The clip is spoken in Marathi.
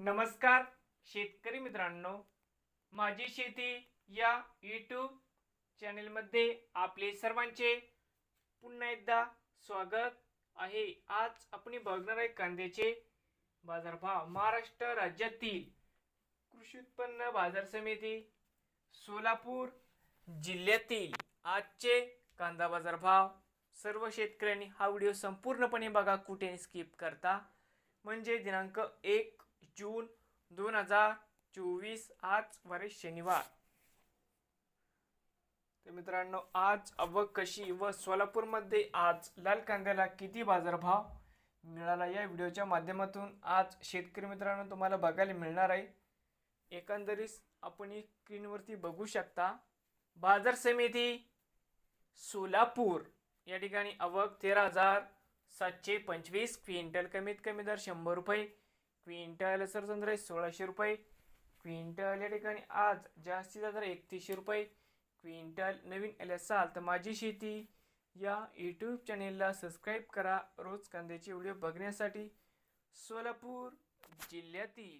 नमस्कार शेतकरी मित्रांनो. माझी शेती या यूट्यूब चॅनेलमध्ये आपले सर्वांचे पुन्हा एकदा स्वागत आहे. आज आपण बघणार आहे कांद्याचे बाजारभाव. महाराष्ट्र राज्यातील कृषी उत्पन्न बाजार समिती सोलापूर जिल्ह्यातील आजचे कांदा बाजार भाव सर्व शेतकऱ्यांनी हा व्हिडिओ संपूर्णपणे बघा कुठे स्किप करता. म्हणजे दिनांक एक जून दोन हजार चोवीस आज वारे शनिवार. तर मित्रांनो आज आवक कशी व सोलापूरमध्ये आज लाल कांद्याला किती बाजारभाव मिळाला या व्हिडिओच्या माध्यमातून आज शेतकरी मित्रांनो तुम्हाला बघायला मिळणार आहे. एकंदरीत आपण ही स्क्रीनवरती बघू शकता बाजार समिती सोलापूर या ठिकाणी अवक तेरा हजार सातशे पंचवीस क्विंटल कमीत कमी दर शंभर रुपये क्विंटल सरसंद्र आहे सोळाशे रुपये. क्विंटल या ठिकाणी आज जास्तीत जास्त एकतीसशे रुपये. क्विंटल नवीन आले असाल तर माझी शेती. या यूट्यूब चॅनेलला सबस्क्राईब करा. रोज कांद्याचे व्हिडिओ बघण्यासाठी सोलापूर जिल्ह्यातील.